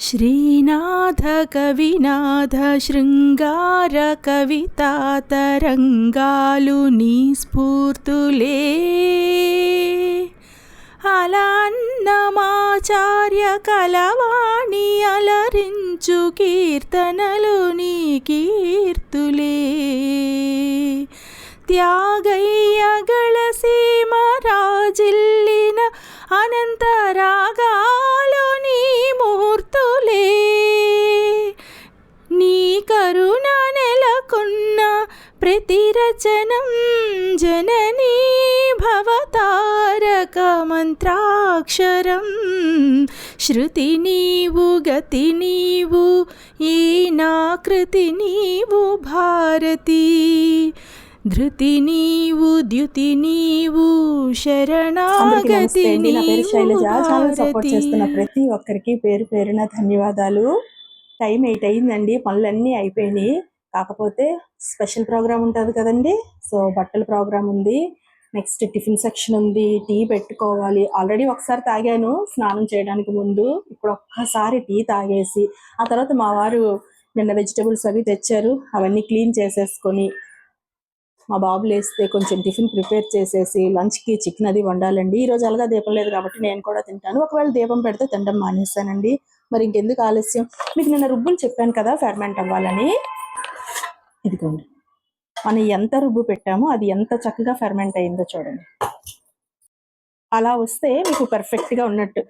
శ్రీనాథ కవినాథ శృంగార కవితా తరంగాలు నీ స్ఫూర్తులే. అలా అన్నమాచార్య కలవాణి అలరించు కీర్తనలు నీ కీర్తులే. త్యాగయ్యಗಳ సీమ రాజిల్లిన అనంతరాగాలు కరుణ నెలకొన్న ప్రతిరచనం జననీ భవతారక మంత్రాక్షరం. శృతి నీవు గతి నీవు ఈ నాకృతి నీవు భారతి. ధృతి నీవు ద్యుతి నీవు శరణాగతి ఛానల్ సపోర్ట్ చేస్తున్న ప్రతి ఒక్కరికి పేరు పేరున ధన్యవాదాలు. టైం ఎయిట్ అయిందండి పనులన్నీ అయిపోయినాయి. కాకపోతే స్పెషల్ ప్రోగ్రామ్ ఉంటుంది కదండి సో బట్టల ప్రోగ్రామ్ ఉంది. నెక్స్ట్ టిఫిన్ సెక్షన్ ఉంది టీ పెట్టుకోవాలి. ఆల్రెడీ ఒకసారి తాగాను స్నానం చేయడానికి ముందు. ఇప్పుడు ఒక్కసారి టీ తాగేసి ఆ తర్వాత మా వారు నిన్న వెజిటబుల్స్ అవి తెచ్చారు అవన్నీ క్లీన్ చేసేసుకొని మా బాబు లేస్తే కొంచెం టిఫిన్ ప్రిపేర్ చేసేసి లంచ్కి చికెన్ అది వండాలండి. ఈ రోజు అలాగా దీపం లేదు కాబట్టి నేను కూడా తింటాను. ఒకవేళ దీపం పెడితే తినడం మానేస్తానండి మరి ఇంకెందుకు ఆలస్యం? మీకు నిన్న రుబ్బులు చెప్పాను కదా ఫెర్మెంట్ అవ్వాలని. ఇదిగోండి. మనం ఎంత రుబ్బు పెట్టామో అది ఎంత చక్కగా ఫెర్మెంట్ అయిందో చూడండి. అలా వస్తే మీకు పర్ఫెక్ట్గా గా ఉన్నట్టు.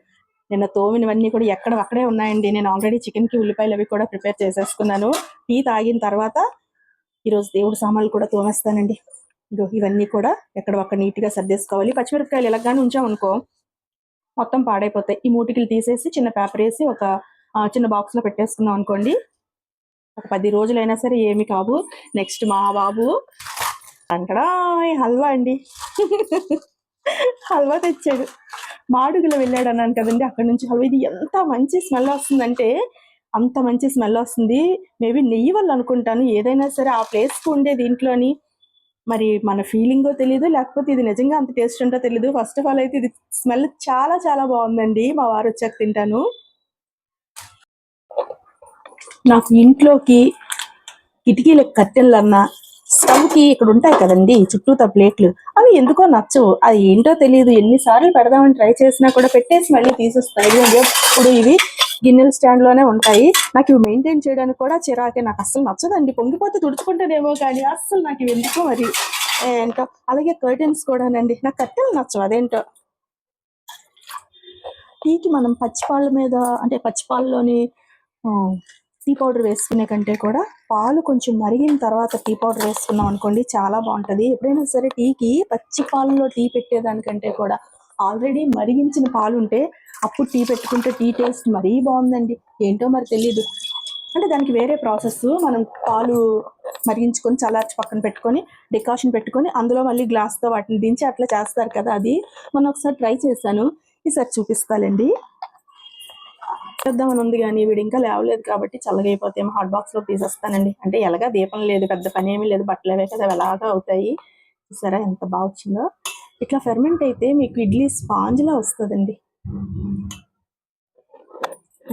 నిన్న తోమినవన్నీ కూడా ఎక్కడ అక్కడే ఉన్నాయండి. నేను ఆల్రెడీ చికెన్కి ఉల్లిపాయలు అవి కూడా ప్రిపేర్ చేసేసుకున్నాను. టీ తాగిన తర్వాత ఈరోజు దేవుడి సామాన్లు కూడా తోమేస్తానండి. ఇగో ఇవన్నీ కూడా ఎక్కడ ఒక్క నీట్గా సర్దేసుకోవాలి. పచ్చిమిరపకాయలు ఎలాగానే ఉంచామనుకో మొత్తం పాడైపోతాయి. ఈ మూటికలు తీసేసి చిన్న పేపర్ వేసి ఒక చిన్న బాక్స్లో పెట్టేసుకున్నాం అనుకోండి. ఒక పది రోజులైనా సరే ఏమి కావు. నెక్స్ట్ మా బాబు అంటడా హల్వా అండి. హల్వా తెచ్చాడు. మాడుగులో వెళ్ళాడు అన్నాను కదండి అక్కడ నుంచి హల్వా. ఇది ఎంత మంచి స్మెల్ వస్తుందంటే అంత మంచి స్మెల్ వస్తుంది. మేబీ నెయ్యి వల్ల అనుకుంటాను. ఏదైనా సరే ఆ ప్లేస్కి ఉండే దీంట్లోని మరి మన ఫీలింగో తెలియదు లేకపోతే ఇది నిజంగా అంత టేస్ట్ ఉంటో తెలియదు ఫస్ట్ ఆఫ్ ఆల్ అయితే ఇది స్మెల్ చాలా చాలా బాగుందండి. మా వారు వచ్చాక తింటాను. నాకు ఇంట్లోకి కిటికీలకు కట్టెలన్నా స్టవ్కి ఇక్కడ ఉంటాయి కదండి చుట్టూతా ప్లేట్లు. అవి ఎందుకో నచ్చవు. అది ఏంటో తెలియదు ఎన్నిసార్లు పెడదామని ట్రై చేసినా కూడా పెట్టేసి మళ్ళీ తీసేస్తాయి. ఇదిగోండి, ఎప్పుడు ఇవి గిన్నెల స్టాండ్లోనే ఉంటాయి. నాకు ఇవి మెయింటైన్ చేయడానికి కూడా చిరాకే. నాకు అసలు నచ్చదండి. పొంగిపోతే తుడుచుకుంటానేమో కానీ అస్సలు నాకు ఇవి ఎందుకో మరి? ఏంటో అలాగే కర్టెన్స్ కూడానండి. నాకు కట్టెలు నచ్చవు. అదేంటో? టీకి మనం పచ్చిపాళ్ళ మీద అంటే పచ్చిపాళ్ళలోని టీ పౌడర్ వేసుకునే కంటే కూడా పాలు కొంచెం మరిగిన తర్వాత టీ పౌడర్ వేసుకున్నాం అనుకోండి చాలా బాగుంటది. ఎప్పుడైనా సరే టీకి పచ్చి పాలలో టీ పెట్టేదానికంటే కూడా ఆల్రెడీ మరిగించిన పాలు ఉంటే అప్పుడు టీ పెట్టుకుంటే టీ టేస్ట్ మరీ బాగుందండి. ఏంటో మరి తెలియదు అంటే దానికి వేరే ప్రాసెస్ మనం పాలు మరిగించుకొని చల్లార్చి పక్కన పెట్టుకొని డికాషన్ పెట్టుకొని అందులో మళ్ళీ గ్లాస్తో వాటిని దించి అట్లా చేస్తారు కదా అది. మొన్న ఒకసారి ట్రై చేశాను. ఈసారి చూపిస్తానండి చేద్దామని ఉంది కానీ వీడు ఇంకా లేవలేదు కాబట్టి చల్లగా అయిపోతే హాట్ బాక్స్లో తీసేస్తానండి. అంటే ఎలాగా దీపం లేదు పెద్ద పని ఏమీ లేదు బట్టలు అవే కదా ఎలాగా అవుతాయి. సరే ఎంత బాగా వచ్చిందో. ఇట్లా ఫెర్మెంట్ అయితే మీకు ఇడ్లీ స్పాంజ్లా వస్తుందండి.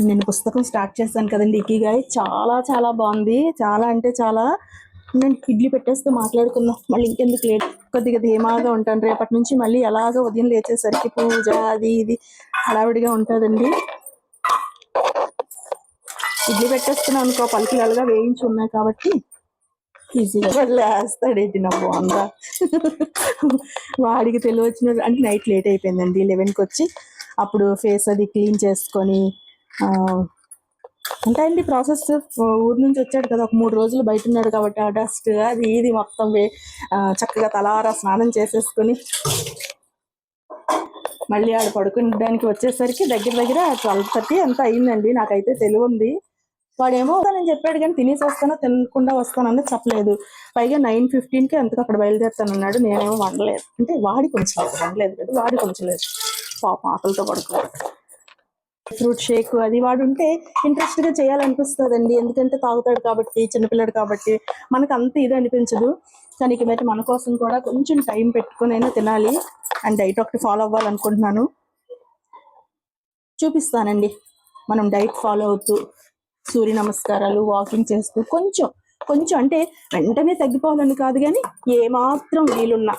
నేను పుస్తకం స్టార్ట్ చేస్తాను కదండి ఇకిగాయ్ చాలా చాలా బాగుంది. చాలా అంటే చాలా నేను ఇడ్లీ పెట్టేస్తే మాట్లాడుకుందాం మళ్ళీ ఇంకెందుకు లేట్? కొద్దిగా ధీమాగా ఉంటాను. రేపటి నుంచి మళ్ళీ ఎలాగో ఉదయం లేచేసరికి పూజ అది ఇది హడావిడిగా ఉంటుందండి. ఇడ్లీ పెట్టేస్తున్నాను. అనుకో పలుకులలుగా వేయించి ఉన్నాయి కాబట్టి ఈజీగా. వేస్తాడు ఏంటి నా బాగుందా వాడికి తెలివి వచ్చిన అంటే నైట్ లేట్ అయిపోయిందండి లెవెన్కి వచ్చి. అప్పుడు ఫేస్ అది క్లీన్ చేసుకొని ఉంటాయండి ప్రాసెస్. ఊరు నుంచి వచ్చాడు కదా ఒక మూడు రోజులు బయట ఉన్నాడు కాబట్టి ఆ డస్ట్ అది ఇది మొత్తం వే- చక్కగా తలారా స్నానం చేసేసుకొని మళ్ళీ ఆడ పడుకోవడానికి వచ్చేసరికి దగ్గర దగ్గర ట్వెల్వ్ థర్టీ ఎంత అయిందండి. నాకైతే తెలివి ఉంది వాడేమో వస్తానని చెప్పాడు కానీ తినేసి వస్తానో తినకుండా వస్తానని చెప్పలేదు. పైగా నైన్ ఫిఫ్టీన్కి ఎందుకు అక్కడ బయలుదేరుతానన్నాడు నేనేమో వండలేదు. అంటే వాడి కొంచెం లేదు, వండలేదు కదా. వాడి కొంచెం లేదు. పాప ఆకలితో పడుకోవాలి ఫ్రూట్ షేక్ అది వాడు ఉంటే ఇంట్రెస్ట్గా చేయాలనిపిస్తుందండి. ఎందుకంటే తాగుతాడు కాబట్టి చిన్నపిల్లడు కాబట్టి మనకు అంత ఇది అనిపించదు. కానీ ఇక మీద మన కోసం కూడా కొంచెం టైం పెట్టుకుని అయినా తినాలి. అండ్ డైట్ ఒకటి ఫాలో అవ్వాలనుకుంటున్నాను. చూపిస్తానండి. మనం డైట్ ఫాలో అవుతూ సూర్య నమస్కారాలు వాకింగ్ చేస్తూ కొంచెం కొంచెం అంటే వెంటనే తగ్గిపోవాలని కాదు కానీ ఏమాత్రం వీలున్నా.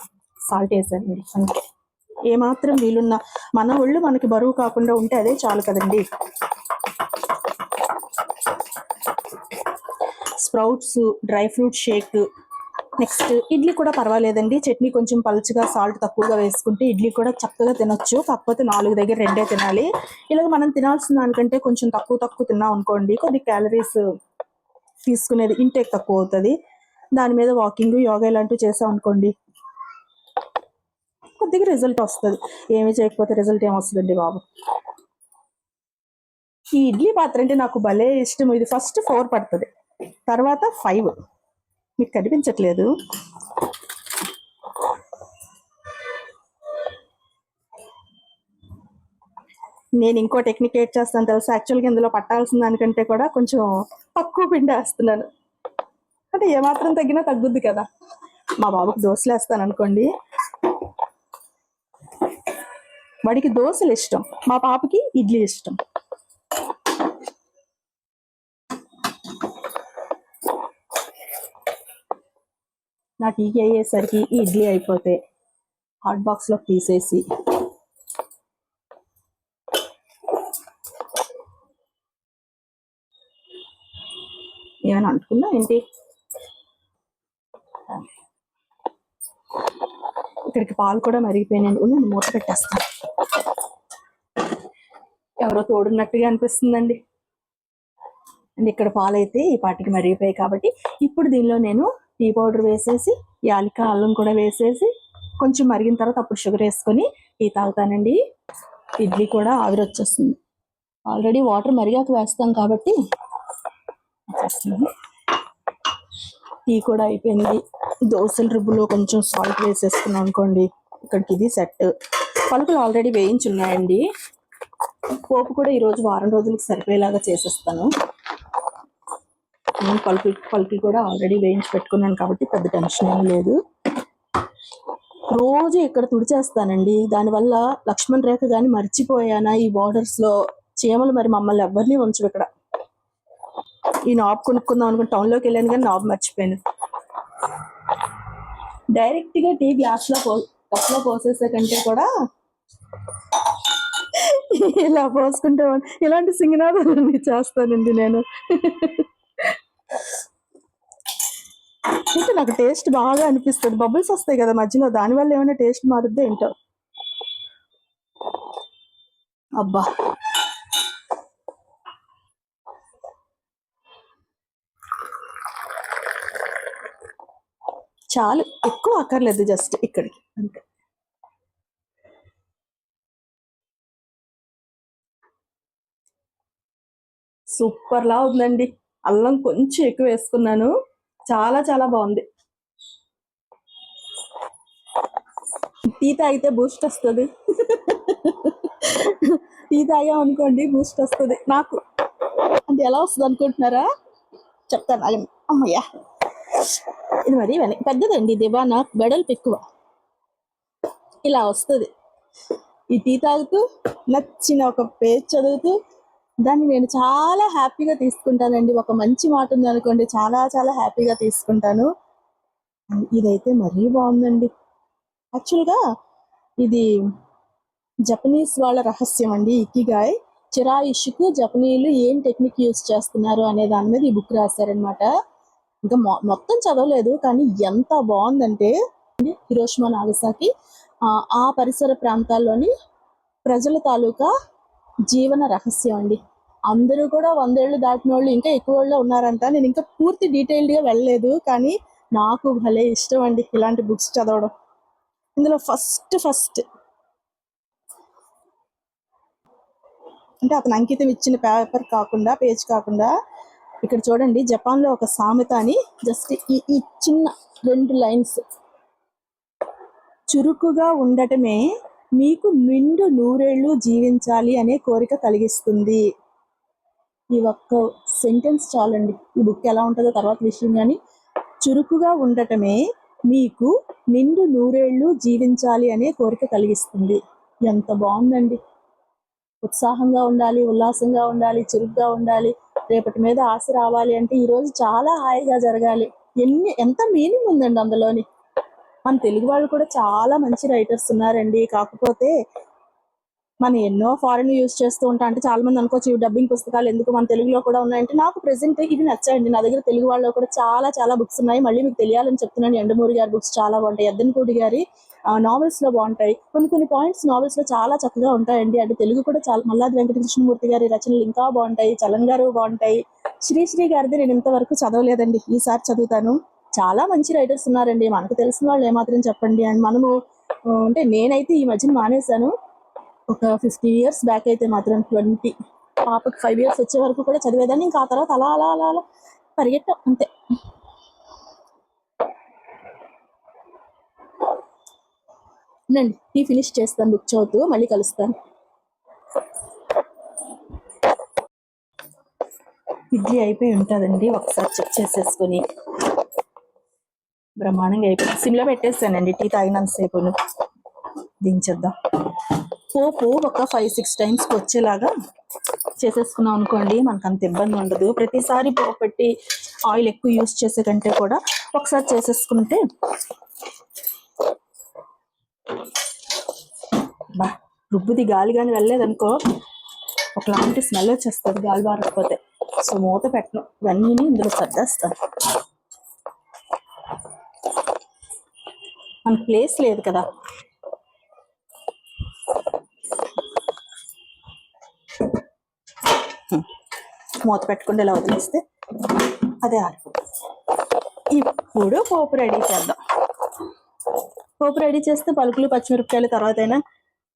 సాల్ట్ వేసానండి అంతే. ఏమాత్రం వీలున్నా. మన ఒళ్ళు మనకి బరువు కాకుండా ఉంటే అదే చాలు కదండి. Sprouts dry fruit shake next idli కూడా పర్వాలేదండి. చట్నీ కొంచెం పలుచగా సాల్ట్ తక్కువగా వేసుకుంటే ఇడ్లీ కూడా చక్కగా తినొచ్చు. కాకపోతే నాలుగు దగ్గర రెండే తినాలి. ఇలాగ మనం తినాల్సిన దానికంటే కొంచెం తక్కువ తక్కువ తిన్నాం అనుకోండి కొద్ది క్యాలరీస్ తీసుకునేది ఇంటేక్ తక్కువ అవుతుంది. దాని మీద వాకింగ్ యోగా ఇలాంటివి చేసాం అనుకోండి కొద్దిగా రిజల్ట్ వస్తుంది. ఏమి చేయకపోతే రిజల్ట్ ఏమొస్తుందండి బాబు. ఈ ఇడ్లీ పాత్ర అంటే నాకు భలే ఇష్టం. ఇది ఫస్ట్ ఫోర్ పడుతుంది. తర్వాత ఫైవ్ మీకు కనిపించట్లేదు. నేను ఇంకో టెక్నిక్ ఏడ్ చేస్తాను తెలుసా? యాక్చువల్గా ఇందులో పట్టాల్సిన దానికంటే కూడా కొంచెం తక్కువ పిండి వేస్తున్నాను. అంటే ఏమాత్రం తగ్గినా తగ్గుద్ది కదా. మా బాబుకి దోశలు వేస్తాను అనుకోండి. వాడికి దోశలు ఇష్టం. మా పాపకి ఇడ్లీ ఇష్టం. నాకు టీ అయ్యేసరికి ఇడ్లీ అయిపోతే హాట్ బాక్స్లో తీసేసి. ఏమైనా అంటున్నా ఏంటి? ఇక్కడికి పాలు కూడా మరిగిపోయినాయండి నేను మూత పెట్టేస్తాను ఎవరో తోడున్నట్టుగా అనిపిస్తుందండి. అండ్ ఇక్కడ పాలు అయితే ఈ పాటికి మరిగిపోయాయి కాబట్టి ఇప్పుడు దీనిలో నేను టీ పౌడర్ వేసేసి యాలిక అల్లం కూడా వేసేసి కొంచెం మరిగిన తర్వాత అప్పుడు షుగర్ వేసుకొని టీ తాగుతానండి. ఇడ్లీ కూడా ఆవిరి వచ్చేస్తుంది. ఆల్రెడీ వాటర్ మరిగాక వేస్తాం కాబట్టి వచ్చేస్తుంది టీ కూడా అయిపోయింది. దోశల రుబ్బులో కొంచెం సాల్ట్ వేసేసుకున్నాం అనుకోండి ఇక్కడికి ఇది సెట్. పలుకులు ఆల్రెడీ వేయించి ఉన్నాయండి పోపు కూడా ఈరోజు వారం రోజులకు సరిపోయేలాగా చేసేస్తాను. నేను పలుకులు పలుకులు కూడా ఆల్రెడీ వేయించి పెట్టుకున్నాను కాబట్టి పెద్ద టెన్షన్ ఏం లేదు. రోజు ఇక్కడ తుడిచేస్తానండి. దానివల్ల లక్ష్మణ్ రేఖ కానీ మర్చిపోయానా ఈ బార్డర్స్లో చీమలు మరి మమ్మల్ని ఎవరిని ఉంచు ఇక్కడ? ఈ నాబ్ కొనుక్కుందాం అనుకుని టౌన్లోకి వెళ్ళాను కానీ నాబ్ మర్చిపోయాను. డైరెక్ట్గా టీ గ్లాస్లో పో కప్లో పోసేసే కంటే కూడా ఇలా పోసుకుంటే ఇలాంటి సింగనాదాలన్నీ చేస్తానండి నేను. అంటే నాకు టేస్ట్ బాగా అనిపిస్తుంది. బబుల్స్ వస్తాయి కదా మధ్యలో దానివల్ల ఏమైనా టేస్ట్ మారుద్దో ఏంటో? అబ్బా. చాలు ఎక్కువ అక్కర్లేదు జస్ట్ ఇక్కడికి. అంతే. సూపర్ లా ఉందండి. అల్లం కొంచెం ఎక్కువ వేసుకున్నాను. చాలా చాలా బాగుంది. టీ తాగితే బూస్ట్ వస్తుంది. టీ తాగాం అనుకోండి బూస్ట్ వస్తుంది. నాకు. అంటే ఎలా వస్తుంది అనుకుంటున్నారా? చెప్తాను ఆగండి అమ్మయ్యా. ఇది మరి వెనక పెద్దదండి దివానా వెడల్పు ఎక్కువ. ఇలా వస్తుంది. ఈ టీ తాగుతూ నచ్చిన ఒక పేజ్ చదువుతూ దాన్ని నేను చాలా హ్యాపీగా తీసుకుంటానండి. ఒక మంచి మాట ఉంది అనుకోండి చాలా చాలా హ్యాపీగా తీసుకుంటాను. ఇదైతే మరీ బాగుందండి. యాక్చువల్గా ఇది జపనీస్ వాళ్ళ రహస్యం అండి ఇకిగాయ్ చిరాయిషుకు జపనీయులు ఏం టెక్నిక్ యూస్ చేస్తున్నారు అనే దాని మీద ఈ బుక్ రాశారనమాట ఇంకా మొ- మొత్తం చదవలేదు కానీ ఎంత బాగుందంటే హిరోషిమా నాగసాకి ఆ పరిసర ప్రాంతాల్లోని ప్రజల తాలూకా జీవన రహస్యం అండి. అందరూ కూడా వందేళ్ళు దాటిన వాళ్ళు ఇంకా ఎక్కువ వాళ్ళు ఉన్నారంట. నేను ఇంకా పూర్తి డీటెయిల్డ్గా వెళ్ళలేదు. కానీ నాకు భలే ఇష్టం అండి ఇలాంటి బుక్స్ చదవడం. ఇందులో ఫస్ట్ ఫస్ట్ అంటే అతను అంకితం ఇచ్చిన పేపర్ కాకుండా పేజ్ కాకుండా ఇక్కడ చూడండి జపాన్లో ఒక సామెత అని జస్ట్ ఈ ఈ చిన్న రెండు లైన్స్. చురుకుగా ఉండటమే మీకు నిండు నూరేళ్ళు జీవించాలి అనే కోరిక కలిగిస్తుంది. ఈ ఒక్క సెంటెన్స్ చాలండి. ఈ బుక్ ఎలా ఉంటుందో తర్వాత విషయం కానీ చురుకుగా ఉండటమే మీకు నిండు నూరేళ్ళు జీవించాలి అనే కోరిక కలిగిస్తుంది. ఎంత బాగుందండి. ఉత్సాహంగా ఉండాలి ఉల్లాసంగా ఉండాలి చురుగ్గా ఉండాలి. రేపటి మీద ఆశ రావాలి అంటే ఈరోజు చాలా హాయిగా జరగాలి. ఎన్ని ఎంత మీనింగ్ ఉందండి అందులోని. మన తెలుగు వాళ్ళు కూడా చాలా మంచి రైటర్స్ ఉన్నారండి. కాకపోతే మనం ఎన్నో ఫారెన్ యూస్ చేస్తూ ఉంటాం అంటే చాలా మంది అనుకోవచ్చు ఇవి డబ్బింగ్ పుస్తకాలు ఎందుకు మన తెలుగులో కూడా ఉన్నాయంటే నాకు ప్రెసెంట్ ఇవి నచ్చాయండి. నా దగ్గర తెలుగు వాళ్ళలో కూడా చాలా చాలా బుక్స్ ఉన్నాయి. మళ్ళీ మీకు తెలియాలని చెప్తున్నాను. ఎండమూరి గారి బుక్స్ చాలా బాగుంటాయి. ఎద్దనపూడి గారి నావెల్స్లో బాగుంటాయి. కొన్ని కొన్ని పాయింట్స్ నావెల్స్లో చాలా చక్కగా ఉంటాయండి. అంటే తెలుగు కూడా చాలా మల్లాది వెంకటకృష్ణమూర్తి గారి రచనలు ఇంకా బాగుంటాయి. చలం గారు బాగుంటాయి. శ్రీశ్రీ గారిది నేను ఇంతవరకు చదవలేదండి. ఈసారి చదువుతాను. చాలా మంచి రైటర్స్ ఉన్నారండి. మనకు తెలిసిన వాళ్ళు ఏమాత్రం చెప్పండి. అండ్ మనము అంటే నేనైతే ఈ మధ్యన మానేశాను. ఒక ఫిఫ్టీ ఇయర్స్ బ్యాక్ అయితే మాత్రం ట్వంటీ పాపకి ఫైవ్ ఇయర్స్ వచ్చే వరకు కూడా చదివేదాన్ని. ఇంకా ఆ తర్వాత అలా అలా అలా అలా పరిగెట్టాం అంతే. నండి టీ ఫినిష్ చేస్తాను. బుక్ చదువుతూ మళ్ళీ కలుస్తాను. ఇడ్లీ అయిపోయి ఉంటుందండి. ఒకసారి చెక్ చేసేసుకొని. బ్రహ్మాండంగా అయిపోయింది. సిమ్లో పెట్టేస్తానండి టీ తాగినంతసేపు దించేద్దాం. పోపు ఒక ఫైవ్ సిక్స్ టైమ్స్కి వచ్చేలాగా చేసేసుకున్నాం అనుకోండి మనకు అంత ఇబ్బంది ఉండదు. ప్రతిసారి పోపు పెట్టి ఆయిల్ ఎక్కువ యూస్ చేసే కంటే కూడా ఒకసారి చేసేసుకుంటే బా రుబ్బుది గాలి కానీ వెళ్ళలేదనుకో ఒకలాంటి స్మెల్ వచ్చేస్తుంది గాలి బారకపోతే. సో మూత పెట్టను. ఇవన్నీ ఇందులో సర్దేస్తాను. మన ప్లేస్ లేదు కదా. మూత పెట్టుకుంటే ఇలా వదిలేస్తే అదే ఆరిపోతుంది ఇప్పుడు పోపు రెడీ చేద్దాం. పోపు రెడీ చేస్తే పలుకులు పచ్చిమిరపకాయలు తర్వాత అయినా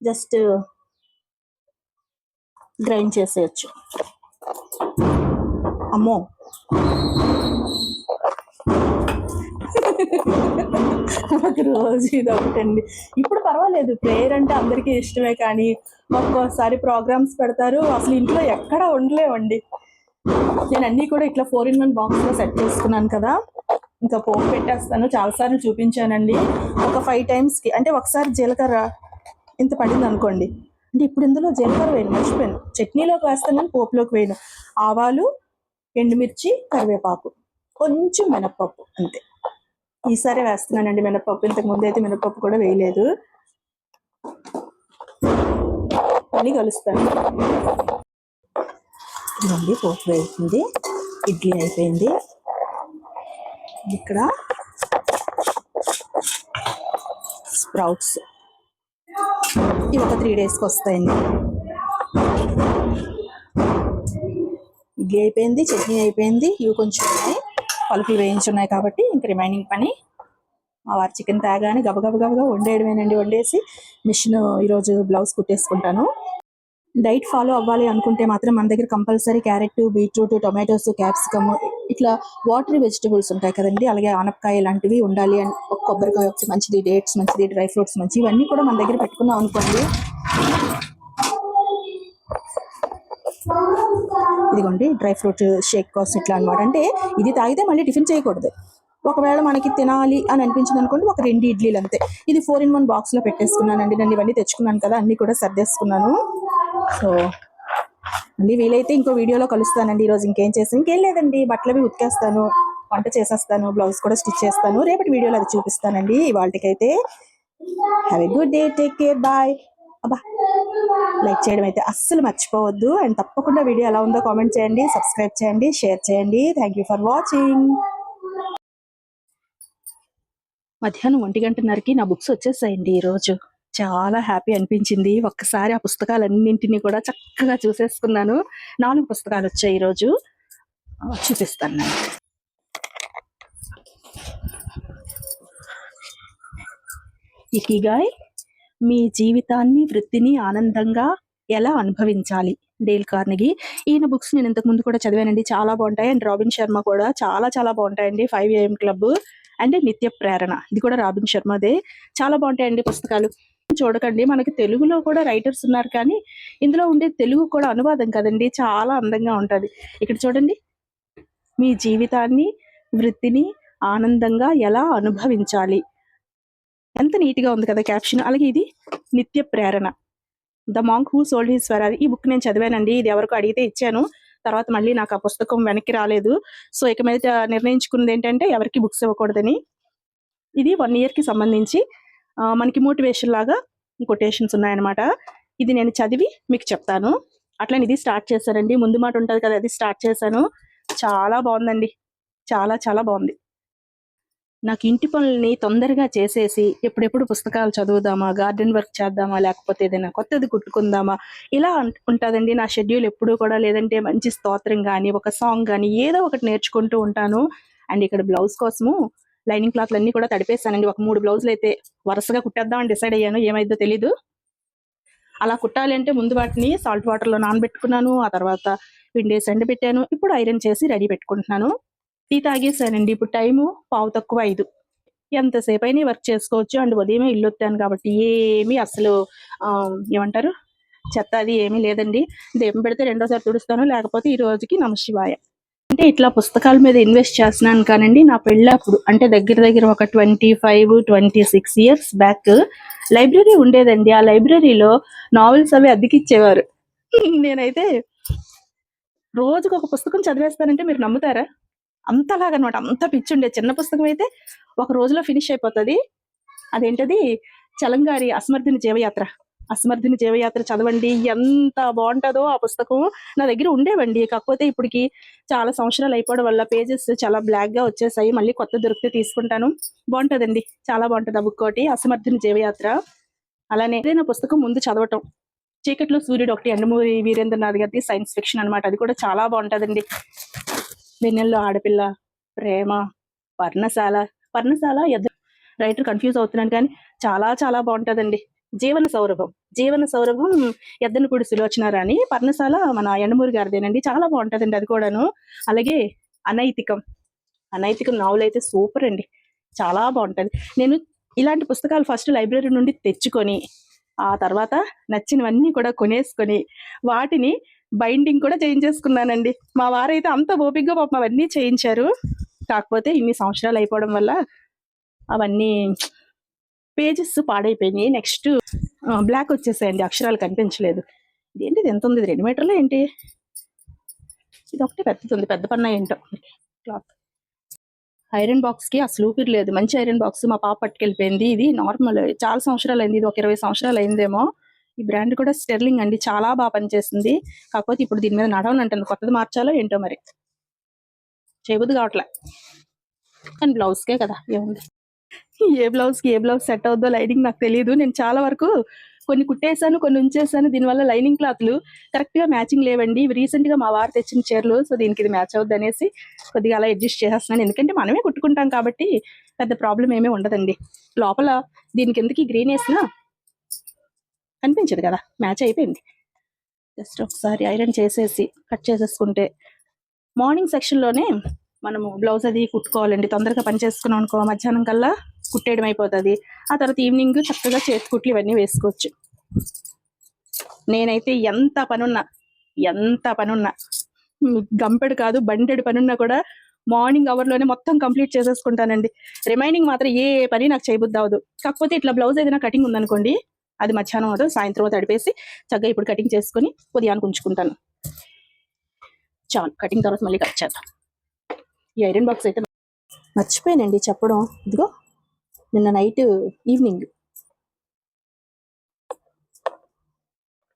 జస్ట్ గ్రైండ్ చేసేయచ్చు. అమ్మో! మాకు రోజు ఇది ఒకటండి ఇప్పుడు పర్వాలేదు ప్రేయర్ అంటే అందరికీ ఇష్టమే కానీ ఒక్కోసారి ప్రోగ్రామ్స్ పెడతారు. అసలు ఇంట్లో ఎక్కడ ఉండలేవండి నేను అన్నీ కూడా ఇట్లా ఫోర్ ఇన్ వన్ బాక్స్లో సెట్ చేసుకున్నాను కదా. ఇంకా పోపు పెట్టేస్తాను. చాలాసార్లు చూపించానండి. ఒక ఫైవ్ టైమ్స్కి అంటే ఒకసారి జీలకర్ర ఇంత పడింది అనుకోండి. అంటే ఇప్పుడు ఇందులో జీలకర్ర వేయను మర్చిపోయాను. చట్నీలోకి వేస్తాను కానీ పోపులోకి వేయను. ఆవాలు ఎండుమిర్చి కరివేపాకు. కొంచెం మినప్పప్పు అంతే. ఈసారి వేస్తున్నానండి మినపప్పు. ఇంతకు ముందు అయితే మినపప్పు కూడా వేయలేదు. అని కలుస్తాను. ఇదండి పోపు వేస్తుంది ఇడ్లీ అయిపోయింది. ఇక్కడ స్ప్రౌట్స్. ఇవి ఒక త్రీ డేస్కి వస్తాయండి. ఇడ్లీ అయిపోయింది చట్నీ అయిపోయింది. ఇవి కొంచెం ఉన్నాయి. పలుకులు వేయించున్నాయి కాబట్టి ఇంక రిమైనింగ్ పని మా వారి చికెన్ తేగానే గబగబ గబగా వండేయడమేనండి. వండేసి మిషన్ ఈరోజు బ్లౌజ్ కుట్టేసుకుంటాను. డైట్ ఫాలో అవ్వాలి అనుకుంటే మాత్రం మన దగ్గర compulsory carrot beetroot tomatoes capsicum ఇట్లా వాటరీ వెజిటబుల్స్ ఉంటాయి కదండి. అలాగే ఆనపకాయ లాంటివి ఉండాలి అండ్ ఒక కొబ్బరికాయ ఒకటి మంచిది డేట్స్ మంచిది డ్రై ఫ్రూట్స్ మంచి ఇవన్నీ కూడా మన దగ్గర పెట్టుకున్నాం అనుకోండి. ఇదిగోండి డ్రై ఫ్రూట్ షేక్ కాస్ట్ ఇట్లా అనమాట అంటే ఇది తాగితే మళ్ళీ టిఫిన్ చేయకూడదు. ఒకవేళ మనకి తినాలి అని అనిపించింది అనుకోండి ఒక రెండు ఇడ్లీలు అంతే. ఇది ఫోర్ ఇన్ వన్ బాక్స్లో పెట్టేసుకున్నానండి. నేను ఇవన్నీ తెచ్చుకున్నాను కదా అన్ని కూడా సర్దేసుకున్నాను సో మళ్ళీ వీలైతే ఇంకో వీడియోలో కలుస్తానండి. ఈరోజు ఇంకేం చేసి ఇంకేం లేదండి. బట్టలు అవి ఉతికేస్తాను వంట చేసేస్తాను బ్లౌజ్ కూడా స్టిచ్ చేస్తాను. రేపటి వీడియోలో అది చూపిస్తానండి. వాళ్ళకైతే have a good day take care bye అబ్బా లైక్ చేయడం అయితే అస్సలు మర్చిపోవద్దు. అండ్ తప్పకుండా వీడియో ఎలా ఉందో కామెంట్ చేయండి సబ్స్క్రైబ్ చేయండి షేర్ చేయండి. థ్యాంక్ యూ ఫర్ వాచింగ్ మధ్యాహ్నం ఒంటి గంటన్నరకి నా బుక్స్ వచ్చేసాయండి ఈరోజు. చాలా హ్యాపీ అనిపించింది. ఒక్కసారి ఆ పుస్తకాలన్నింటినీ కూడా చక్కగా చూసేసుకున్నాను. నాలుగు పుస్తకాలు వచ్చాయి ఈరోజు. చూపిస్తాను నేను. ఇకిగాయ్ మీ జీవితాన్ని వృత్తిని ఆనందంగా ఎలా అనుభవించాలి? Dale Carnegie. ఈయన బుక్స్ నేను ఇంతకు ముందు కూడా చదివానండి. చాలా బాగుంటాయి. అండ్ రాబిన్ శర్మ కూడా చాలా చాలా బాగుంటాయండి. Five AM club. అండ్ నిత్య ప్రేరణ. ఇది కూడా రాబిన్ శర్మదే. చాలా బాగుంటాయండి పుస్తకాలు. చూడకండి. మనకి తెలుగులో కూడా రైటర్స్ ఉన్నారు కానీ ఇందులో ఉండే తెలుగు కూడా అనువాదం కదండి. చాలా అందంగా ఉంటుంది. ఇక్కడ చూడండి. మీ జీవితాన్ని వృత్తిని ఆనందంగా ఎలా అనుభవించాలి? ఎంత నీట్గా ఉంది కదా క్యాప్షన్. అలాగే ఇది నిత్య ప్రేరణ. The monk who sold his Ferrari. ఈ బుక్ నేను చదివానండి. ఇది ఎవరికో అడిగితే ఇచ్చాను. తర్వాత మళ్ళీ నాకు ఆ పుస్తకం వెనక్కి రాలేదు. సో ఇక మీద నిర్ణయించుకున్నది ఏంటంటే ఎవరికి బుక్స్ ఇవ్వకూడదని. ఇది వన్ ఇయర్కి సంబంధించి మనకి మోటివేషన్ లాగా కొటేషన్స్ ఉన్నాయన్నమాట. ఇది నేను చదివి మీకు చెప్తాను. అట్లనే ఇది స్టార్ట్ చేశానండి. ముందు మాట ఉంటుంది కదా అది స్టార్ట్ చేశాను. చాలా బాగుందండి. చాలా చాలా బాగుంది. నాకు ఇంటి పనుల్ని తొందరగా చేసేసి ఎప్పుడెప్పుడు పుస్తకాలు చదువుదామా గార్డెన్ వర్క్ చేద్దామా లేకపోతే ఏదైనా కొత్తది కుట్టుకుందామా ఇలా ఉంటుందండి నా షెడ్యూల్ ఎప్పుడూ కూడా. లేదంటే మంచి స్తోత్రం కానీ ఒక సాంగ్ కానీ ఏదో ఒకటి నేర్చుకుంటూ ఉంటాను. అండ్ ఇక్కడ బ్లౌజ్ కోసము లైనింగ్ క్లాత్లు అన్ని కూడా తడిపేస్తానండి ఒక మూడు బ్లౌజులు అయితే వరుసగా కుట్టేద్దామని డిసైడ్ అయ్యాను. ఏమైందో తెలీదు. అలా కుట్టాలి అంటే ముందు వాటిని సాల్ట్ వాటర్లో నానబెట్టుకున్నాను. ఆ తర్వాత విండేసి ఎండబెట్టాను. ఇప్పుడు ఐరన్ చేసి రెడీ పెట్టుకుంటున్నాను. టీ తాగేసానండి. ఇప్పుడు టైము పావు తక్కువ ఐదు. ఎంతసేపు అయినా వర్క్ చేసుకోవచ్చు. అండ్ ఉదయమే ఇల్లు వచ్చాను కాబట్టి ఏమీ అసలు ఏమంటారు? చెత్త అది ఏమీ లేదండి. దీపం పెడితే రెండోసారి తుడుస్తాను. లేకపోతే ఈ రోజుకి నమశివాయ అంటే ఇట్లా పుస్తకాల మీద ఇన్వెస్ట్ చేస్తున్నాను కానండి. నా పెళ్ళప్పుడు అంటే దగ్గర దగ్గర ఒక twenty five twenty six years back library ఉండేదండి. ఆ లైబ్రరీలో నావెల్స్ అవి అద్దెకిచ్చేవారు. నేనైతే రోజుకు ఒక పుస్తకం చదివేస్తానంటే మీరు నమ్ముతారా? అంతలాగనమాట అంత పిచ్చి ఉండే చిన్న పుస్తకం అయితే ఒక రోజులో ఫినిష్ అయిపోతుంది. అదేంటది? చలంగారి అస్మర్థిని జీవయాత్ర. అస్మర్థిని జీవయాత్ర చదవండి. ఎంత బాగుంటుందో ఆ పుస్తకం. నా దగ్గర ఉండేవండి. కాకపోతే ఇప్పటికి చాలా సంవత్సరాలు అయిపోవడం వల్ల పేజెస్ చాలా బ్లాక్గా వచ్చేసాయి. మళ్ళీ కొత్త దొరికితే తీసుకుంటాను. బాగుంటదండి. చాలా బాగుంటది ఆ బుక్ ఒకటి. అసమర్థుని జీవయాత్ర. అలానే ఏదైనా పుస్తకం ముందు చదవటం. చీకట్లో సూర్యుడు ఒకటి ఎండమూరి వీరేంద్రనాథ్ గారిది సైన్స్ ఫిక్షన్ అన్నమాట. అది కూడా చాలా బాగుంటదండి. వెన్నెల్లో ఆడపిల్ల ప్రేమ పర్ణశాల పర్ణశాల ఎద్ద రైటర్ కన్ఫ్యూజ్ అవుతున్నాను కానీ చాలా చాలా బాగుంటుందండి. జీవన సౌరభం జీవన సౌరభం ఎద్దనపూడి సులోచన రాణి పర్ణశాల మన ఎండమూరి గారిదేనండి. చాలా బాగుంటుందండి అది కూడాను. అలాగే అనైతికం అనైతికం నావల్ అయితే సూపర్ అండి. చాలా బాగుంటుంది. నేను ఇలాంటి పుస్తకాలు ఫస్ట్ లైబ్రరీ నుండి తెచ్చుకొని ఆ తర్వాత నచ్చినవన్నీ కూడా కొనేసుకొని వాటిని బైండింగ్ కూడా చేయించేసుకున్నానండి మా వారైతే అంత ఓపిగ్గా పాపం అవన్నీ చేయించారు. కాకపోతే ఇన్ని సంవత్సరాలు అయిపోవడం వల్ల అవన్నీ పేజెస్ పాడైపోయినాయి. నెక్స్ట్ బ్లాక్ వచ్చేసాయండి. అక్షరాలు కనిపించలేదు. ఇదేంటి ఇది ఎంత ఉంది? ఇది రెండు మీటర్లు ఏంటి? ఇది ఒకటి పెద్దది పెద్ద పన్న ఏంటో? క్లాత్. ఐరన్ బాక్స్కి అసలు ఊపిరి లేదు. మంచి ఐరన్ బాక్స్ మా పాప పట్టుకెళ్ళిపోయింది. ఇది నార్మల్ చాలా సంవత్సరాలు అయింది ఇది ఒక ఇరవై సంవత్సరాలు అయిందేమో ఈ బ్రాండ్ కూడా స్టెర్లింగ్ అండి. చాలా బాగా పనిచేస్తుంది కాకపోతే ఇప్పుడు దీని మీద నడవనంటాను కొత్తది మార్చాలో ఏంటో మరి. చేయబుద్ది కావట్లే. కానీ బ్లౌజ్కే కదా. ఏముంది? ఏ బ్లౌజ్కి ఏ బ్లౌజ్ సెట్ అవుద్దో లైనింగ్ నాకు తెలియదు నేను చాలా వరకు కొన్ని కుట్టేశాను కొన్ని ఉంచేసాను దీనివల్ల లైనింగ్ క్లాత్లు కరెక్ట్గా మ్యాచింగ్ లేవండి. ఇవి రీసెంట్గా మా వారు తెచ్చిన చీరలు. సో దీనికి ఇది మ్యాచ్ అవుద్ది అనేసి కొద్దిగా అలా అడ్జస్ట్ చేసేస్తున్నాను. ఎందుకంటే మనమే కుట్టుకుంటాం కాబట్టి పెద్ద ప్రాబ్లం ఏమీ ఉండదండి. లోపల దీనికి ఎందుకు గ్రీన్ వేసినా కనిపించదు కదా మ్యాచ్ అయిపోయింది. జస్ట్ ఒకసారి ఐరన్ చేసేసి కట్ చేసేసుకుంటే మార్నింగ్ సెక్షన్లోనే మనము బ్లౌజ్ అది కుట్టుకోవాలండి. తొందరగా పని చేసుకున్నాం అనుకో మధ్యాహ్నం కల్లా కుట్టేయడం అయిపోతుంది. ఆ తర్వాత ఈవినింగ్ చక్కగా చేతి కుట్లు ఇవన్నీ వేసుకోవచ్చు. నేనైతే ఎంత పనున్నా ఎంత పనున్నా గంపెడు కాదు బండెడు పనున్నా కూడా మార్నింగ్ అవర్లోనే మొత్తం కంప్లీట్ చేసేసుకుంటానండి. రిమైనింగ్ మాత్రం ఏ పని నాకు చేయబుద్ది అవ్వదు. కాకపోతే ఇట్లా బ్లౌజ్ ఏదైనా కటింగ్ ఉందనుకోండి అది మధ్యాహ్నం అదో సాయంత్రం తడిపేసి చక్కగా ఇప్పుడు కటింగ్ చేసుకొని ఉదయానికి ఉంచుకుంటాను. చాలు కటింగ్ తర్వాత మళ్ళీ కట్ చేద్దాం. ఈ ఐరన్ బాక్స్ అయితే మర్చిపోయానండి చెప్పడం. ఇదిగో నిన్న నైట్ ఈవినింగ్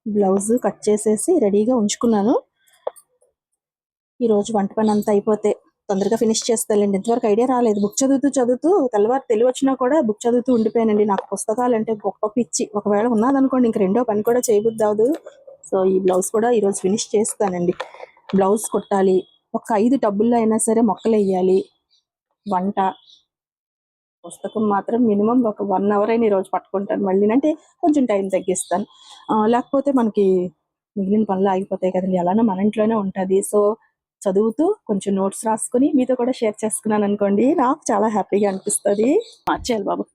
బ్లౌజ్ కట్ చేసేసి రెడీగా ఉంచుకున్నాను. ఈరోజు వంట పని అంతా అయిపోతే తొందరగా ఫినిష్ చేస్తానండి ఇంతవరకు ఐడియా రాలేదు. బుక్ చదువుతూ చదువుతూ తెల్లవారు తెలివి వచ్చినా కూడా బుక్ చదువుతూ ఉండిపోయానండి. నాకు పుస్తకాలు అంటే గొప్ప పిచ్చి. ఒకవేళ ఉన్నదనుకోండి ఇంక రెండో పని కూడా చేయబుద్ది అవదు సో ఈ బ్లౌజ్ కూడా ఈరోజు ఫినిష్ చేస్తానండి. బ్లౌజ్ కొట్టాలి. ఒక ఐదు టబ్బుల్లో అయినా సరే మొక్కలు వేయాలి. వంట. పుస్తకం మాత్రం మినిమం ఒక వన్ అవర్ అయినా ఈరోజు పట్టుకుంటాను మళ్ళీ. అంటే కొంచెం టైం తగ్గిస్తాను. లేకపోతే మనకి మిగిలిన పనులు ఆగిపోతాయి కదండి. అలానే మన ఇంట్లోనే ఉంటుంది. సో చదువుతూ కొంచెం నోట్స్ రాసుకుని మీతో కూడా షేర్ చేసుకున్నాను అనుకోండి నాకు చాలా హ్యాపీగా అనిపిస్తుంది. మార్చేయాలి బాబు.